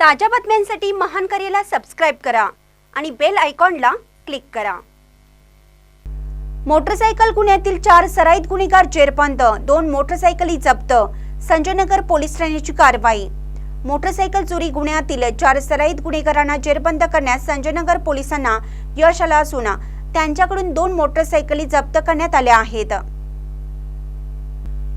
ताज्या बातम्यांसाठी महान करेला सबस्क्राईब करा आणि बेल आयकॉनला क्लिक करा. मोटरसायकल गुन्ह्यातील चार सराईत गुन्हेगार जेरबंद दोन मोटरसायकली जप्त संजयनगर पोलीस ठाण्याची कारवाई. मोटरसायकल चोरी गुन्ह्यातील चार सराईत गुन्हेगारांना जेरबंद करण्यास संजयनगर पोलिसांना यश आलं असून त्यांच्याकडून दोन मोटरसायकली जप्त करण्यात आल्या आहेत.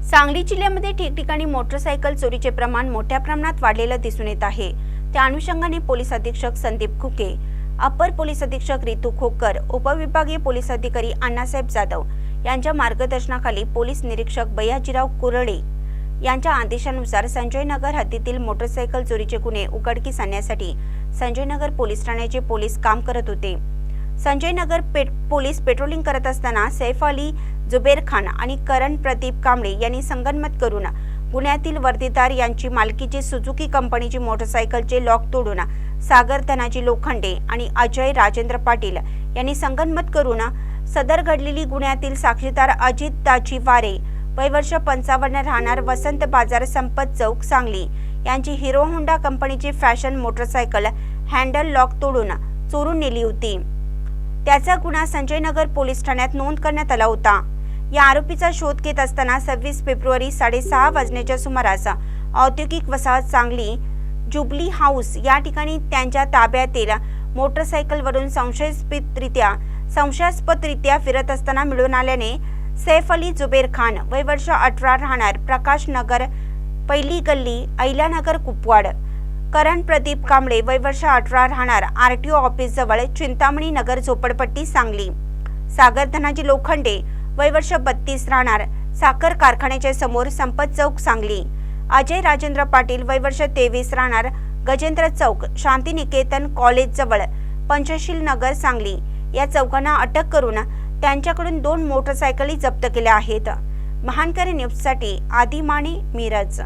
सांगली जिल्ह्यामध्ये ठिकठिकाणी मोटरसायकल चोरीचे प्रमाण मोठ्या प्रमाणात वाढलेलं दिसून येत आहे. त्या अनुषंगाने पोलीस अधीक्षक संदीप खुके अपर पोलीस अधीक्षक रितू खोकर उपविभागीय पोलीस अधिकारी अण्णासाहेब जाधव यांच्या मार्गदर्शनाखाली पोलीस निरीक्षक बयाजीराव कुरळे यांच्या आदेशानुसार संजय नगर हद्दीतील मोटरसायकल चोरीचे गुन्हे उघडकीस आणण्यासाठी संजयनगर पोलीस ठाण्याचे पोलीस काम करत होते. संजयनगर पेट पोलीस पेट्रोलिंग करत असताना सैफ अली जुबेर खान आणि करण प्रदीप कांबळे यांनी संगनमत करून पुण्यातील वर्दीदार यांची मालकीची सुझुकी कंपनीची मोटरसायकलचे लॉक तोडून सागर धनाजी लोखंडे आणि अजय राजेंद्र पाटील यांनी संगनमत करून सदर घडलेली गुन्ह्यातील साक्षीदार अजित दाजी वारे वयवर्ष पंचावन्न राहणार वसंत बाजार संपत चौक सांगली यांची हिरो होंडा कंपनीची फॅशन मोटरसायकल हँडल लॉक तोडून चोरून नेली होती. त्याचा गुन्हा संजयनगर पोलीस ठाण्यात नोंद करण्यात आला होता. या आरोपीचा शोध घेत असताना सव्वीस फेब्रुवारी साडेसहा वाजण्याच्या सुमारास औद्योगिक वसाहत सांगली जुबली हाऊस या ठिकाणी त्यांच्या ताब्यातील मोटरसायकलवरून संशयास्पदरित्या संशयास्पदरित्या फिरत असताना मिळून आल्याने सैफ अली जुबेर खान वय वर्ष अठरा राहणार प्रकाश नगर पहिली गल्ली ऐलानगर कुपवाड. करण प्रदीप कांबळे वय वर्ष अठरा राहणार आरटीओ ऑफिस जवळ चिंतामणी नगर झोपडपट्टी सांगली. सागर धनाजी लोखंडे वय वर्ष बत्तीस राहणार. साखर कारखान्याच्या समोर संपत चौक सांगली. अजय राजेंद्र पाटील वय वर्ष तेवीस राहणार. गजेंद्र चौक शांतिनिकेतन कॉलेज जवळ पंचशील नगर सांगली. या चौकांना अटक करून त्यांच्याकडून दोन मोटरसायकली जप्त केल्या आहेत. महानकरी न्यूजसाठी आदिमाने मिरज.